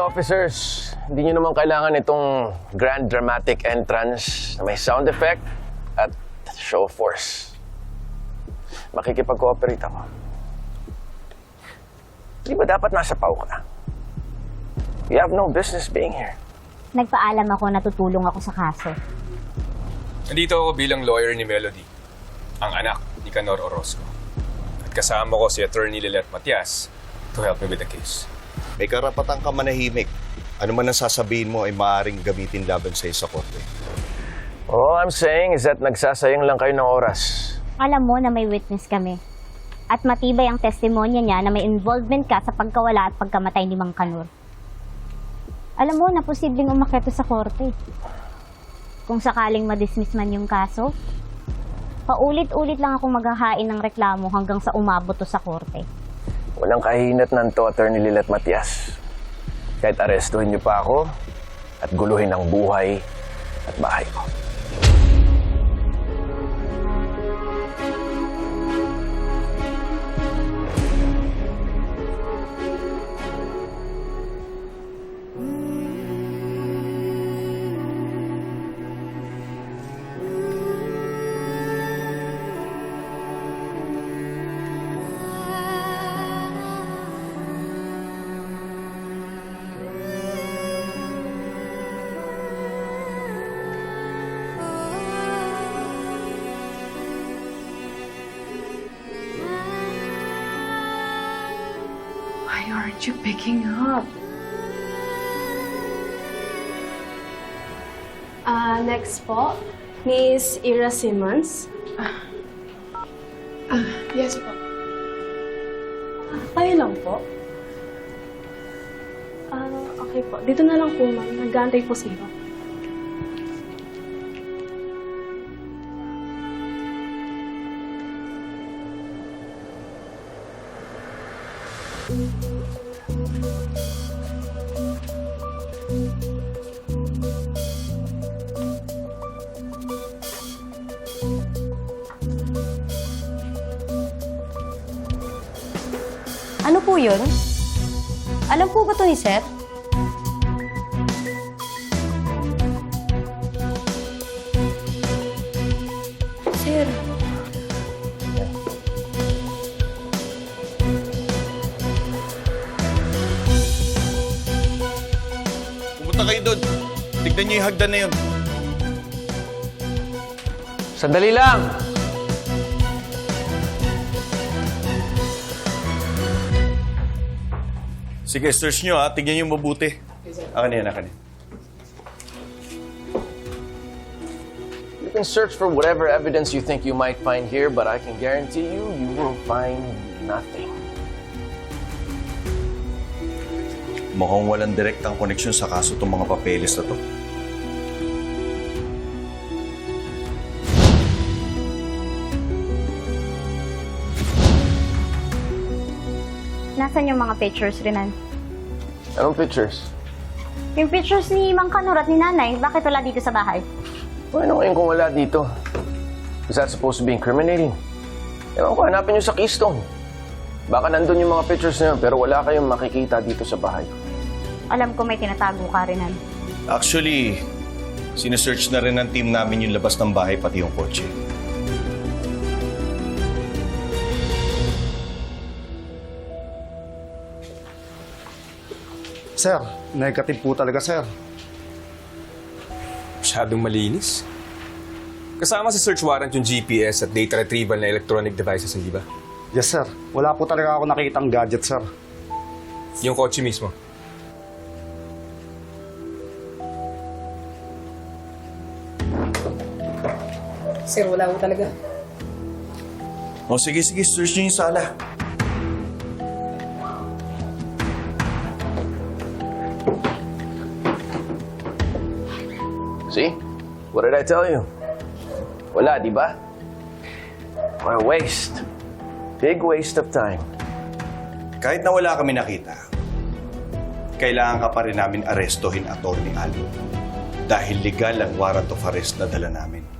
Officers, hindi nyo naman kailangan itong grand dramatic entrance na may sound effect at show force. Makikipag-cooperate ako. Di ba dapat nasa pau ka? You have no business being here. Nagpaalam ako na tutulong ako sa kaso. Nandito ako bilang lawyer ni Melody, ang anak ni Canor Orozco. At kasama ko si Attorney Lilet Matias to help me with the case. May karapatan ka manahimik. Ano man ang sasabihin mo ay maaaring gamitin laban sa sa korte. All I'm saying is that nagsasayang lang kayo ng oras. Alam mo na may witness kami. At matibay ang testimonya niya na may involvement ka sa pagkawala at pagkamatay ni Mang Kanur. Alam mo na posibleng umakyat sa korte. Kung sakaling madismiss man yung kaso, paulit-ulit lang akong maghahain ng reklamo hanggang sa umabot to sa korte. Walang kahinat nan to, Attorney Lilet Matias. Kahit arestuhin niyo pa ako at guluhin ang buhay at bahay ko. Aren't you picking up? Ah, next po, Miss Ira Simmons. Yes po. Ah, kayo lang po. Ah, okay po. Dito na lang po, ma'am. Nag-aantay po sila. Ano po yun? Alam po ba to ni Sir? Sir, Pumunta kayo doon. Tignan niyo yung hagdan na yun. Sandali lang! Sige, search niyo ha. Tignan niyo mabuti. Akin yan, akin yan. You can search for whatever evidence you think you might find here, but I can guarantee you, you will find nothing. Mukhang walang direktang koneksyon sa kaso itong mga papeles na to. Nasaan yung mga pictures, Renan? Anong pictures? Yung pictures ni Mang Kanur at ni Nanay, bakit wala dito sa bahay? Paano ngayon kung wala dito? Is that supposed to be incriminating? Ewan ko, hanapin nyo sa Keystone. Baka nandun yung mga pictures na yun, pero wala kayong makikita dito sa bahay. Alam ko may tinatago ka, Renan. Actually, sinesearch na rin ng team namin yung labas ng bahay pati yung kotse. Sir, negative po talaga, sir. Masyadong malinis. Kasama sa search warrant yung GPS at data retrieval na electronic devices, hindi ba? Yes, sir. Wala po talaga ako nakitang gadget, sir. Yung kotse mismo. Sir, wala ko talaga. O sige, sige, search niyo yung sala. See? What did I tell you? Wala, di ba? What a waste. Big waste of time. Kahit na wala kami nakita, kailangan ka pa rin namin arestohin Atty. Albo. Dahil legal ang warrant of arrest na dala namin.